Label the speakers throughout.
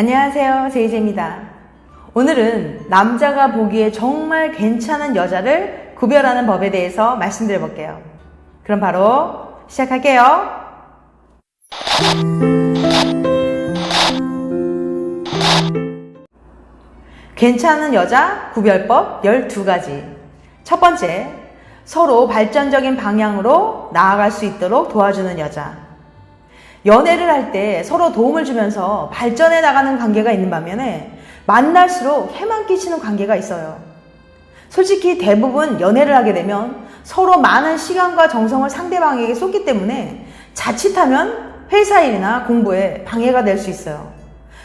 Speaker 1: 안녕하세요. 제이제입니다. 오늘은 남자가 보기에 정말 괜찮은 여자를 구별하는 법에 대해서 말씀드려 볼게요. 그럼 바로 시작할게요. 괜찮은 여자 구별법 12가지. 첫 번째, 서로 발전적인 방향으로 나아갈 수 있도록 도와주는 여자. 연애를 할 때 서로 도움을 주면서 발전해 나가는 관계가 있는 반면에 만날수록 해만 끼치는 관계가 있어요. 솔직히 대부분 연애를 하게 되면 서로 많은 시간과 정성을 상대방에게 쏟기 때문에 자칫하면 회사 일이나 공부에 방해가 될 수 있어요.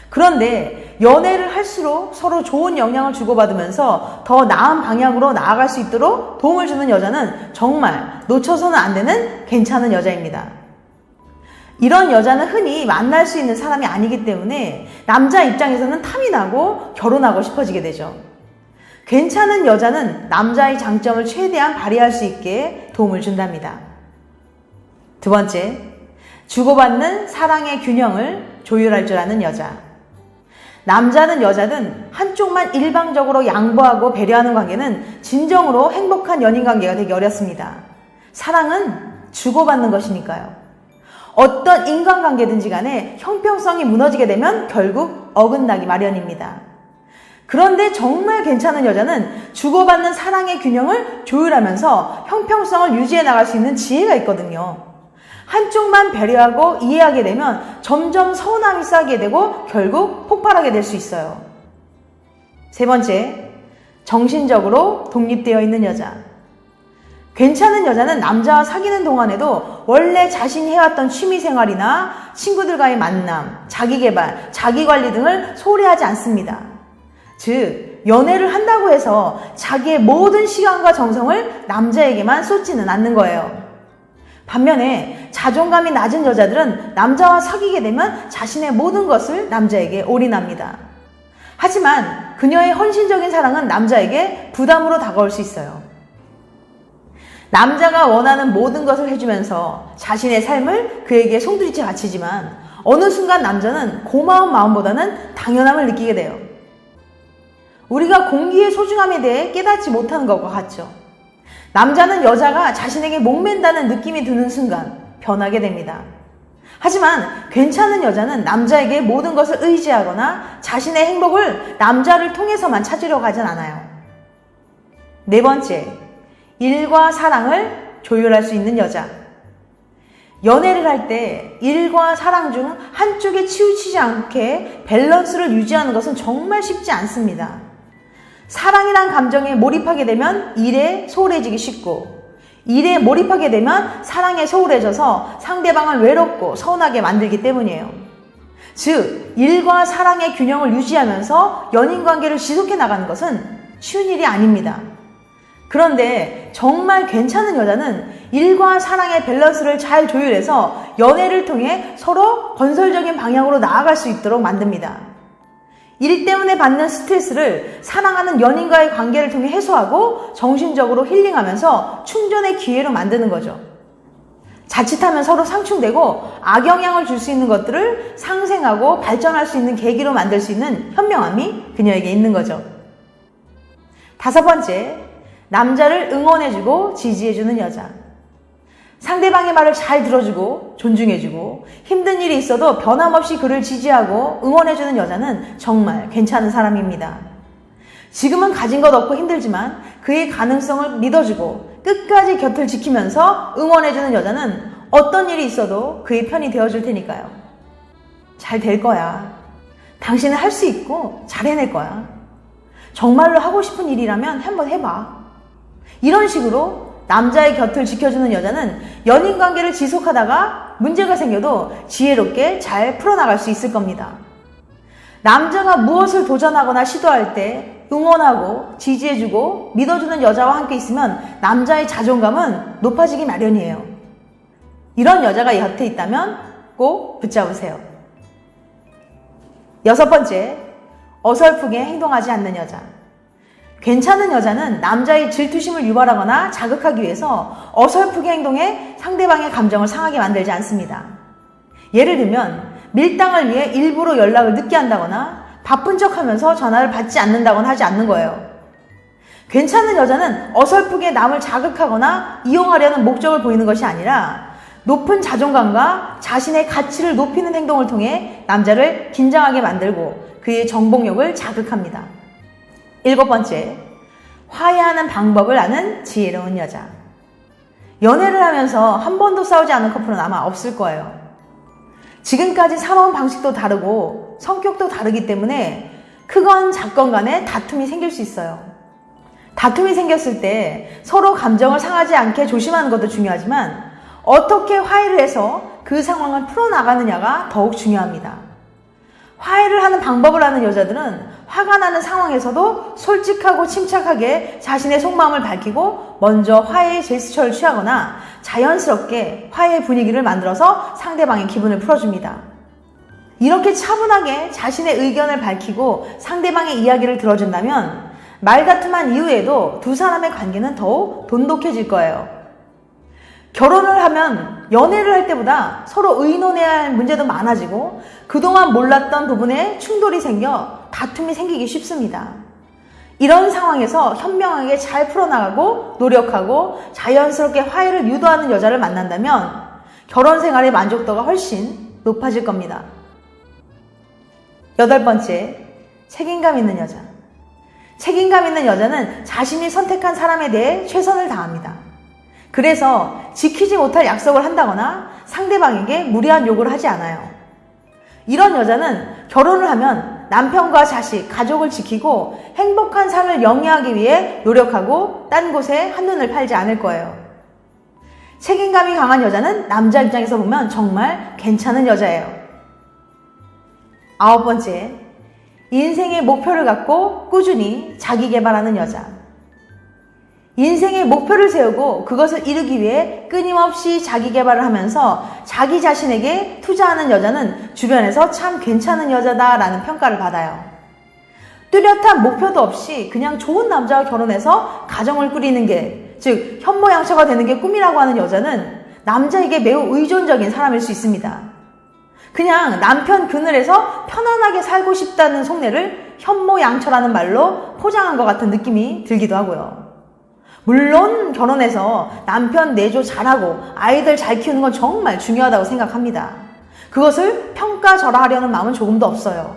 Speaker 1: 그런데 연애를 할수록 서로 좋은 영향을 주고받으면서 더 나은 방향으로 나아갈 수 있도록 도움을 주는 여자는 정말 놓쳐서는 안 되는 괜찮은 여자입니다. 이런 여자는 흔히 만날 수 있는 사람이 아니기 때문에 남자 입장에서는 탐이 나고 결혼하고 싶어지게 되죠. 괜찮은 여자는 남자의 장점을 최대한 발휘할 수 있게 도움을 준답니다. 두 번째, 주고받는 사랑의 균형을 조율할 줄 아는 여자. 남자든 여자든 한쪽만 일방적으로 양보하고 배려하는 관계는 진정으로 행복한 연인 관계가 되기 어렵습니다. 사랑은 주고받는 것이니까요. 어떤 인간관계든지 간에 형평성이 무너지게 되면 결국 어긋나기 마련입니다. 그런데 정말 괜찮은 여자는 주고받는 사랑의 균형을 조율하면서 형평성을 유지해 나갈 수 있는 지혜가 있거든요. 한쪽만 배려하고 이해하게 되면 점점 서운함이 쌓이게 되고 결국 폭발하게 될 수 있어요. 세 번째, 정신적으로 독립되어 있는 여자. 괜찮은 여자는 남자와 사귀는 동안에도 원래 자신이 해왔던 취미 생활이나 친구들과의 만남, 자기 개발, 자기 관리 등을 소홀히 하지 않습니다. 즉, 연애를 한다고 해서 자기의 모든 시간과 정성을 남자에게만 쏟지는 않는 거예요. 반면에 자존감이 낮은 여자들은 남자와 사귀게 되면 자신의 모든 것을 남자에게 올인합니다. 하지만 그녀의 헌신적인 사랑은 남자에게 부담으로 다가올 수 있어요. 남자가 원하는 모든 것을 해주면서 자신의 삶을 그에게 송두리째 바치지만 어느 순간 남자는 고마운 마음보다는 당연함을 느끼게 돼요. 우리가 공기의 소중함에 대해 깨닫지 못하는 것과 같죠. 남자는 여자가 자신에게 목맨다는 느낌이 드는 순간 변하게 됩니다. 하지만 괜찮은 여자는 남자에게 모든 것을 의지하거나 자신의 행복을 남자를 통해서만 찾으려고 하진 않아요. 네 번째, 일과 사랑을 조율할 수 있는 여자. 연애를 할 때 일과 사랑 중 한쪽에 치우치지 않게 밸런스를 유지하는 것은 정말 쉽지 않습니다. 사랑이란 감정에 몰입하게 되면 일에 소홀해지기 쉽고 일에 몰입하게 되면 사랑에 소홀해져서 상대방을 외롭고 서운하게 만들기 때문이에요. 즉, 일과 사랑의 균형을 유지하면서 연인 관계를 지속해 나가는 것은 쉬운 일이 아닙니다. 그런데 정말 괜찮은 여자는 일과 사랑의 밸런스를 잘 조율해서 연애를 통해 서로 건설적인 방향으로 나아갈 수 있도록 만듭니다. 일 때문에 받는 스트레스를 사랑하는 연인과의 관계를 통해 해소하고 정신적으로 힐링하면서 충전의 기회로 만드는 거죠. 자칫하면 서로 상충되고 악영향을 줄 수 있는 것들을 상생하고 발전할 수 있는 계기로 만들 수 있는 현명함이 그녀에게 있는 거죠. 다섯 번째, 남자를 응원해주고 지지해주는 여자. 상대방의 말을 잘 들어주고 존중해주고 힘든 일이 있어도 변함없이 그를 지지하고 응원해주는 여자는 정말 괜찮은 사람입니다. 지금은 가진 것 없고 힘들지만 그의 가능성을 믿어주고 끝까지 곁을 지키면서 응원해주는 여자는 어떤 일이 있어도 그의 편이 되어줄 테니까요. 잘 될 거야. 당신은 할 수 있고 잘 해낼 거야. 정말로 하고 싶은 일이라면 한번 해봐. 이런 식으로 남자의 곁을 지켜주는 여자는 연인 관계를 지속하다가 문제가 생겨도 지혜롭게 잘 풀어나갈 수 있을 겁니다. 남자가 무엇을 도전하거나 시도할 때 응원하고 지지해주고 믿어주는 여자와 함께 있으면 남자의 자존감은 높아지기 마련이에요. 이런 여자가 곁에 있다면 꼭 붙잡으세요. 여섯 번째, 어설프게 행동하지 않는 여자. 괜찮은 여자는 남자의 질투심을 유발하거나 자극하기 위해서 어설프게 행동해 상대방의 감정을 상하게 만들지 않습니다. 예를 들면 밀당을 위해 일부러 연락을 늦게 한다거나 바쁜 척 하면서 전화를 받지 않는다거나 하지 않는 거예요. 괜찮은 여자는 어설프게 남을 자극하거나 이용하려는 목적을 보이는 것이 아니라 높은 자존감과 자신의 가치를 높이는 행동을 통해 남자를 긴장하게 만들고 그의 정복력을 자극합니다. 일곱 번째, 화해하는 방법을 아는 지혜로운 여자. 연애를 하면서 한 번도 싸우지 않은 커플은 아마 없을 거예요. 지금까지 살아온 방식도 다르고 성격도 다르기 때문에 크건 작건 간에 다툼이 생길 수 있어요. 다툼이 생겼을 때 서로 감정을 상하지 않게 조심하는 것도 중요하지만 어떻게 화해를 해서 그 상황을 풀어나가느냐가 더욱 중요합니다. 화해를 하는 방법을 아는 여자들은 화가 나는 상황에서도 솔직하고 침착하게 자신의 속마음을 밝히고 먼저 화해의 제스처를 취하거나 자연스럽게 화해 분위기를 만들어서 상대방의 기분을 풀어줍니다. 이렇게 차분하게 자신의 의견을 밝히고 상대방의 이야기를 들어준다면 말다툼한 이후에도 두 사람의 관계는 더욱 돈독해질 거예요. 결혼을 하면 연애를 할 때보다 서로 의논해야 할 문제도 많아지고 그동안 몰랐던 부분에 충돌이 생겨 다툼이 생기기 쉽습니다. 이런 상황에서 현명하게 잘 풀어나가고 노력하고 자연스럽게 화해를 유도하는 여자를 만난다면 결혼 생활의 만족도가 훨씬 높아질 겁니다. 여덟 번째, 책임감 있는 여자. 책임감 있는 여자는 자신이 선택한 사람에 대해 최선을 다합니다. 그래서 지키지 못할 약속을 한다거나 상대방에게 무리한 요구를 하지 않아요. 이런 여자는 결혼을 하면 남편과 자식, 가족을 지키고 행복한 삶을 영위하기 위해 노력하고 딴 곳에 한눈을 팔지 않을 거예요. 책임감이 강한 여자는 남자 입장에서 보면 정말 괜찮은 여자예요. 아홉 번째, 인생의 목표를 갖고 꾸준히 자기 개발하는 여자. 인생의 목표를 세우고 그것을 이루기 위해 끊임없이 자기 개발을 하면서 자기 자신에게 투자하는 여자는 주변에서 참 괜찮은 여자다라는 평가를 받아요. 뚜렷한 목표도 없이 그냥 좋은 남자와 결혼해서 가정을 꾸리는 게, 즉, 현모양처가 되는 게 꿈이라고 하는 여자는 남자에게 매우 의존적인 사람일 수 있습니다. 그냥 남편 그늘에서 편안하게 살고 싶다는 속내를 현모양처라는 말로 포장한 것 같은 느낌이 들기도 하고요. 물론 결혼해서 남편 내조 잘하고 아이들 잘 키우는 건 정말 중요하다고 생각합니다. 그것을 평가절하하려는 마음은 조금도 없어요.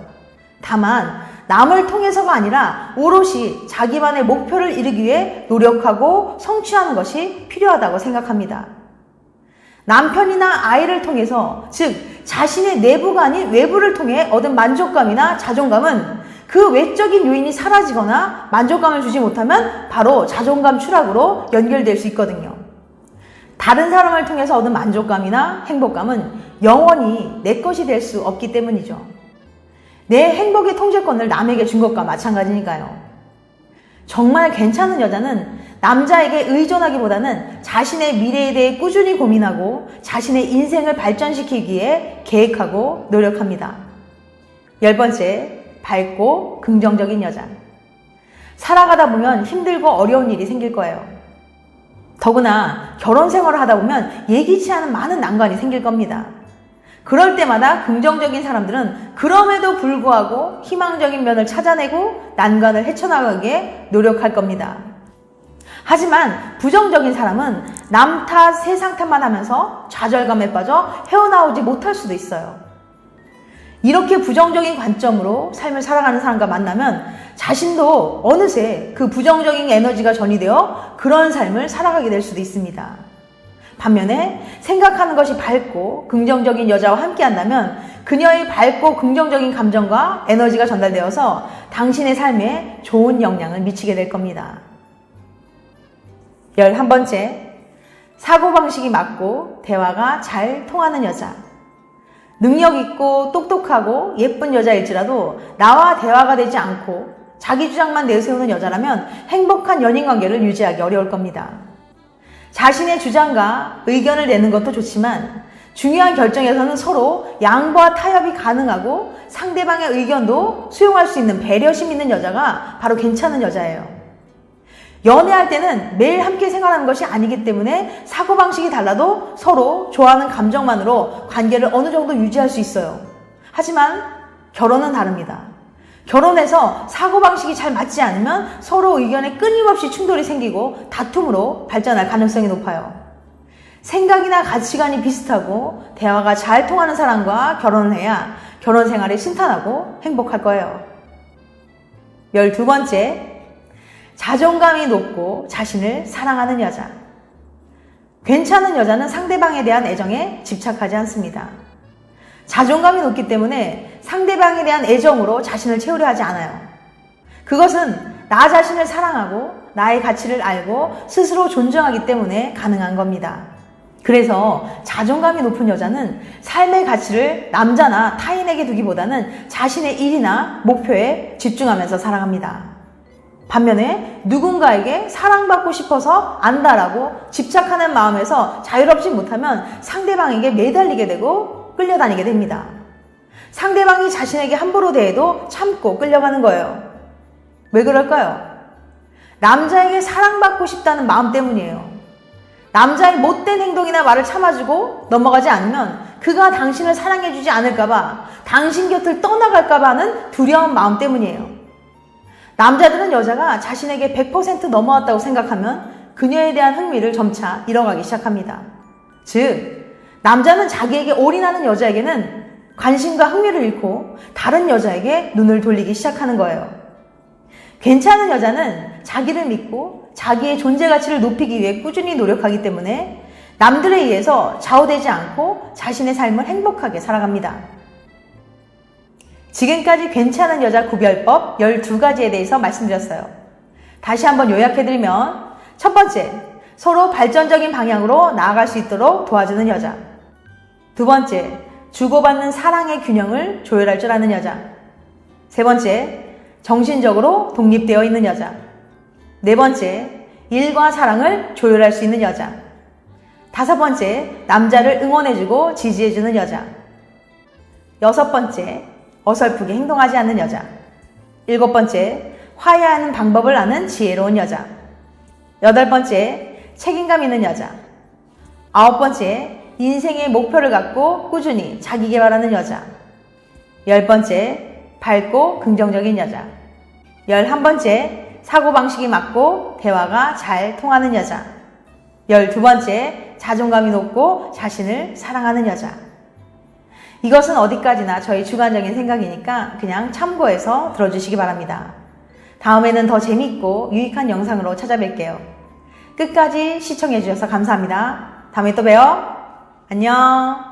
Speaker 1: 다만 남을 통해서가 아니라 오롯이 자기만의 목표를 이루기 위해 노력하고 성취하는 것이 필요하다고 생각합니다. 남편이나 아이를 통해서, 즉, 자신의 내부가 아닌 외부를 통해 얻은 만족감이나 자존감은 그 외적인 요인이 사라지거나 만족감을 주지 못하면 바로 자존감 추락으로 연결될 수 있거든요. 다른 사람을 통해서 얻은 만족감이나 행복감은 영원히 내 것이 될 수 없기 때문이죠. 내 행복의 통제권을 남에게 준 것과 마찬가지니까요. 정말 괜찮은 여자는 남자에게 의존하기보다는 자신의 미래에 대해 꾸준히 고민하고 자신의 인생을 발전시키기에 계획하고 노력합니다. 열 번째, 밝고 긍정적인 여자. 살아가다 보면 힘들고 어려운 일이 생길 거예요. 더구나 결혼 생활을 하다 보면 예기치 않은 많은 난관이 생길 겁니다. 그럴 때마다 긍정적인 사람들은 그럼에도 불구하고 희망적인 면을 찾아내고 난관을 헤쳐나가기에 노력할 겁니다. 하지만 부정적인 사람은 남 탓, 세상 탓만 하면서 좌절감에 빠져 헤어나오지 못할 수도 있어요. 이렇게 부정적인 관점으로 삶을 살아가는 사람과 만나면 자신도 어느새 그 부정적인 에너지가 전이되어 그런 삶을 살아가게 될 수도 있습니다. 반면에 생각하는 것이 밝고 긍정적인 여자와 함께 한다면 그녀의 밝고 긍정적인 감정과 에너지가 전달되어서 당신의 삶에 좋은 영향을 미치게 될 겁니다. 11번째, 사고방식이 맞고 대화가 잘 통하는 여자. 능력 있고 똑똑하고 예쁜 여자일지라도 나와 대화가 되지 않고 자기 주장만 내세우는 여자라면 행복한 연인 관계를 유지하기 어려울 겁니다. 자신의 주장과 의견을 내는 것도 좋지만 중요한 결정에서는 서로 양보와 타협이 가능하고 상대방의 의견도 수용할 수 있는 배려심 있는 여자가 바로 괜찮은 여자예요. 연애할 때는 매일 함께 생활하는 것이 아니기 때문에 사고방식이 달라도 서로 좋아하는 감정만으로 관계를 어느 정도 유지할 수 있어요. 하지만 결혼은 다릅니다. 결혼해서 사고방식이 잘 맞지 않으면 서로 의견에 끊임없이 충돌이 생기고 다툼으로 발전할 가능성이 높아요. 생각이나 가치관이 비슷하고 대화가 잘 통하는 사람과 결혼을 해야 결혼 생활이 순탄하고 행복할 거예요. 열두 번째, 자존감이 높고 자신을 사랑하는 여자. 괜찮은 여자는 상대방에 대한 애정에 집착하지 않습니다. 자존감이 높기 때문에 상대방에 대한 애정으로 자신을 채우려 하지 않아요. 그것은 나 자신을 사랑하고 나의 가치를 알고 스스로 존중하기 때문에 가능한 겁니다. 그래서 자존감이 높은 여자는 삶의 가치를 남자나 타인에게 두기보다는 자신의 일이나 목표에 집중하면서 살아갑니다. 반면에 누군가에게 사랑받고 싶어서 안다라고 집착하는 마음에서 자유롭지 못하면 상대방에게 매달리게 되고 끌려다니게 됩니다. 상대방이 자신에게 함부로 대해도 참고 끌려가는 거예요. 왜 그럴까요? 남자에게 사랑받고 싶다는 마음 때문이에요. 남자의 못된 행동이나 말을 참아주고 넘어가지 않으면 그가 당신을 사랑해주지 않을까봐 당신 곁을 떠나갈까봐 하는 두려운 마음 때문이에요. 남자들은 여자가 자신에게 100% 넘어왔다고 생각하면 그녀에 대한 흥미를 점차 잃어가기 시작합니다. 즉, 남자는 자기에게 올인하는 여자에게는 관심과 흥미를 잃고 다른 여자에게 눈을 돌리기 시작하는 거예요. 괜찮은 여자는 자기를 믿고 자기의 존재 가치를 높이기 위해 꾸준히 노력하기 때문에 남들에 의해서 좌우되지 않고 자신의 삶을 행복하게 살아갑니다. 지금까지 괜찮은 여자 구별법 12가지에 대해서 말씀드렸어요. 다시 한번 요약해드리면 첫 번째, 서로 발전적인 방향으로 나아갈 수 있도록 도와주는 여자. 두 번째, 주고받는 사랑의 균형을 조율할 줄 아는 여자. 세 번째, 정신적으로 독립되어 있는 여자. 네 번째, 일과 사랑을 조율할 수 있는 여자. 다섯 번째, 남자를 응원해주고 지지해주는 여자. 여섯 번째, 어설프게 행동하지 않는 여자. 일곱 번째, 화해하는 방법을 아는 지혜로운 여자. 여덟 번째, 책임감 있는 여자. 아홉 번째, 인생의 목표를 갖고 꾸준히 자기 개발하는 여자. 열 번째, 밝고 긍정적인 여자. 열한 번째, 사고방식이 맞고 대화가 잘 통하는 여자. 열두 번째, 자존감이 높고 자신을 사랑하는 여자. 이것은 어디까지나 저희 주관적인 생각이니까 그냥 참고해서 들어주시기 바랍니다. 다음에는 더 재밌고 유익한 영상으로 찾아뵐게요. 끝까지 시청해주셔서 감사합니다. 다음에 또 봬요. 안녕.